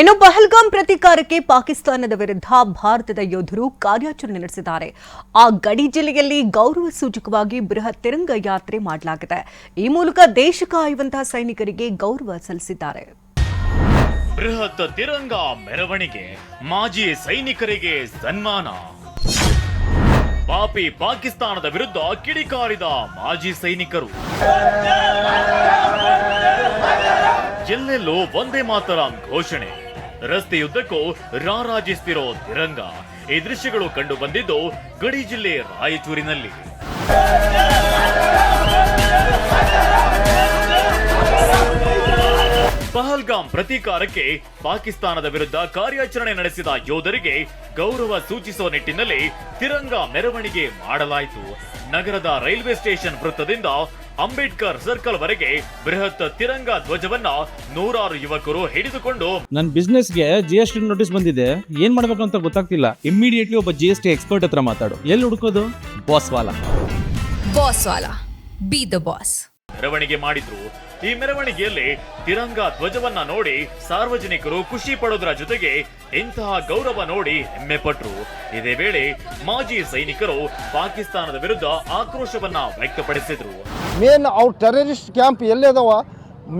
ಇನ್ನು ಪಹಲ್ಗಾಮ್ ಪ್ರತೀಕಾರಕ್ಕೆ ಪಾಕಿಸ್ತಾನದ ವಿರುದ್ಧ ಭಾರತದ ಯೋಧರು ಕಾರ್ಯಾಚರಣೆ ನಡೆಸಿದ್ದಾರೆ. ಆ ಗಡಿ ಜಿಲ್ಲೆಯಲ್ಲಿ ಗೌರವ ಸೂಚಕವಾಗಿ ಬೃಹತ್ ತಿರಂಗ ಯಾತ್ರೆ ಮಾಡಲಾಗಿದೆ. ಈ ಮೂಲಕ ದೇಶ ಕಾಯುವಂತಹ ಸೈನಿಕರಿಗೆ ಗೌರವ ಸಲ್ಲಿಸಿದ್ದಾರೆ. ಬೃಹತ್ ತಿರಂಗ ಮೆರವಣಿಗೆ, ಮಾಜಿ ಸೈನಿಕರಿಗೆ ಸನ್ಮಾನ. ಪಾಪಿ ಪಾಕಿಸ್ತಾನದ ವಿರುದ್ಧ ಕಿಡಿಕಾರಿದ ಮಾಜಿ ಸೈನಿಕರು. ಎಲ್ಲೆಲ್ಲೋ ಒಂದೇ ಮಾತರಂ ಘೋಷಣೆ. ರಸ್ತೆಯುದ್ದಕ್ಕೂ ರಾರಾಜಿಸ್ತಿರೋ ತಿರಂಗ. ಈ ದೃಶ್ಯಗಳು ಕಂಡು ಬಂದಿದ್ದು ಗಡಿ ಜಿಲ್ಲೆ ರಾಯಚೂರಿನಲ್ಲಿ. ಪಹಲ್ಗಾಮ್ ಪ್ರತೀಕಾರಕ್ಕೆ ಪಾಕಿಸ್ತಾನದ ವಿರುದ್ಧ ಕಾರ್ಯಾಚರಣೆ ನಡೆಸಿದ ಯೋಧರಿಗೆ ಗೌರವ ಸೂಚಿಸುವ ನಿಟ್ಟಿನಲ್ಲಿ ತಿರಂಗ ಮೆರವಣಿಗೆ ಮಾಡಲಾಯಿತು. ನಗರದ ರೈಲ್ವೆ ಸ್ಟೇಷನ್ ವೃತ್ತದಿಂದ ಅಂಬೇಡ್ಕರ್ ಸರ್ಕಲ್ ವರೆಗೆ ಬೃಹತ್ ತಿರಂಗ ಧ್ವಜವನ್ನ ನೂರಾರು ಯುವಕರು ಹಿಡಿದುಕೊಂಡು ನನ್ನ ಬಿಸ್ನೆಸ್ಗೆ ಜಿ ಎಸ್ ಟಿ ನೋಟಿಸ್ ಬಂದಿದೆ. ಏನ್ ಮಾಡ್ಬೇಕು ಅಂತ ಗೊತ್ತಾಗ್ತಿಲ್ಲ. ಇಮಿಡಿಯೇಟ್ಲಿ ಒಬ್ಬ ಜಿ ಎಸ್ ಟಿ ಎಕ್ಸ್ಪರ್ಟ್ ಹತ್ರ ಮಾತಾಡು. ಎಲ್ಲಿ ಹುಡುಕೋದು? ಬಾಸ್ ವಾಲಾ. ಬಾಸ್ ವಾಲಾ. ಬಿ ದ ಬಾಸ್ ಮೆರವಣಿಗೆ ಮಾಡಿದ್ರು ಈ ಮೆರವಣಿಗೆಯಲ್ಲಿ ತಿರಂಗ ಧ್ವಜವನ್ನ ನೋಡಿ ಸಾರ್ವಜನಿಕರು ಖುಷಿ ಪಡೋದ್ರ ಜೊತೆಗೆ ಇಂತಹ ಗೌರವ ನೋಡಿ ಹೆಮ್ಮೆ ಪಟ್ರು. ಇದೇ ವೇಳೆ ಮಾಜಿ ಸೈನಿಕರು ಪಾಕಿಸ್ತಾನದ ವಿರುದ್ಧ ಆಕ್ರೋಶವನ್ನ ವ್ಯಕ್ತಪಡಿಸಿದ್ರು. ಮೇನ್ ಅವ್ರ ಟೆರರಿಸ್ಟ್ ಕ್ಯಾಂಪ್ ಎಲ್ಲಿದಾವ?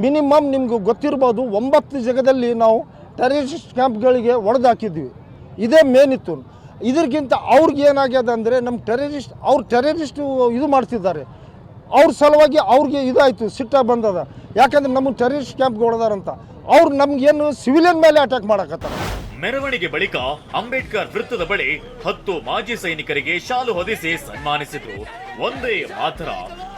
ಮಿನಿಮಮ್ ನಿಮ್ಗೆ ಗೊತ್ತಿರ್ಬೋದು, ಒಂಬತ್ತು ಜಗದಲ್ಲಿ ನಾವು ಟೆರರಿಸ್ಟ್ ಕ್ಯಾಂಪ್ಗಳಿಗೆ ಒಡೆದಾಕಿದ್ವಿ. ಇದೇ ಮೇನ್ ಇತ್ತು. ಇದಕ್ಕಿಂತ ಅವ್ರಿಗೆ ಏನಾಗ್ಯದ ಅಂದರೆ ನಮ್ಮ ಟೆರರಿಸ್ಟ್ ಅವ್ರು ಟೆರರಿಸ್ಟು ಇದು ಮಾಡ್ತಿದ್ದಾರೆ. ಅವ್ರ ಸಲುವಾಗಿ ಅವ್ರಿಗೆ ಇದಾಯಿತು, ಸಿಟ್ಟ ಬಂದದ. ಯಾಕಂದ್ರೆ ನಮ್ಮ ಟೆರರಿಸ್ಟ್ ಕ್ಯಾಂಪ್ಗೆ ಹೊಡೆದಾರಂತ ಅವ್ರು ನಮ್ಗೇನು ಸಿವಿಲಿಯನ್ ಮೇಲೆ ಅಟ್ಯಾಕ್ ಮಾಡಕತ್ತಾರ. ಮೆರವಣಿಗೆ ಬಳಿಕ ಅಂಬೇಡ್ಕರ್ ವೃತ್ತದ ಬಳಿ ಹತ್ತು ಮಾಜಿ ಸೈನಿಕರಿಗೆ ಶಾಲು ಹೊದಿಸಿ ಸನ್ಮಾನಿಸಿದ್ರು. ಒಂದೇ ಮಾತ್ರ.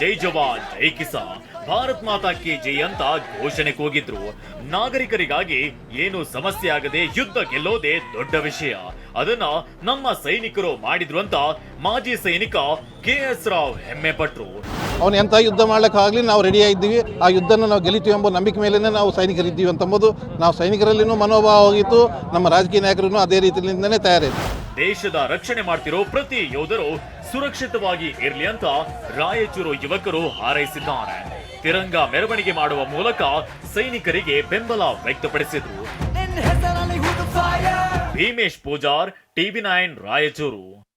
ಜೈ ಜವಾನ್, ಜೈ ಕಿಸಾನ್. ಭಾರತ್ ಮಾತಾ ಕಿ ಜೈ ಅಂತ ಘೋಷಣೆ ಕೂಗಿದ್ರು. ನಾಗರಿಕರಿಗಾಗಿ ಏನು ಸಮಸ್ಯೆ ಆಗದೆ ಯುದ್ಧ ಗೆಲ್ಲೋದೇ ದೊಡ್ಡ ವಿಷಯ. ಅದನ್ನ ನಮ್ಮ ಸೈನಿಕರು ಮಾಡಿದ್ರು ಅಂತ ಮಾಜಿ ಸೈನಿಕ ಕೆ ಎಸ್ ರಾವ್ ಹೆಮ್ಮೆ ಪಟ್ರು ಅವನು ಎಂಥ ಯುದ್ಧ ಮಾಡ್ಲಿಕ್ಕಾಗಲಿ ನಾವು ರೆಡಿ ಆಗಿದ್ದೀವಿ ಆ ಯುದ್ಧನ ನಾವು ಗೆಲಿತೀವಿ ಎಂಬ ನಂಬಿಕೆ ಮೇಲೇ ನಾವು ಸೈನಿಕರಿದ್ದೀವಿ ಅಂತಂಬುದು. ನಾವು ಸೈನಿಕರಲ್ಲಿನೂ ಮನೋಭಾವ ಹೋಗಿತ್ತು ನಮ್ಮ ರಾಜಕೀಯ ನಾಯಕರು ಅದೇ ರೀತಿಯಿಂದನೇ ತಯಾರಿತ್ತು ದೇಶದ ರಕ್ಷಣೆ ಮಾಡ್ತಿರೋ ಪ್ರತಿ ಯೋಧರು ಸುರಕ್ಷಿತವಾಗಿ ಇರ್ಲಿ ಅಂತ ರಾಯಚೂರು ಯುವಕರು ಹಾರೈಸಿದ್ದಾರೆ. ತಿರಂಗ ಮೆರವಣಿಗೆ ಮಾಡುವ ಮೂಲಕ ಸೈನಿಕರಿಗೆ ಬೆಂಬಲ ವ್ಯಕ್ತಪಡಿಸಿದ್ರು. Bhimesh Pujar TV nine Raichur.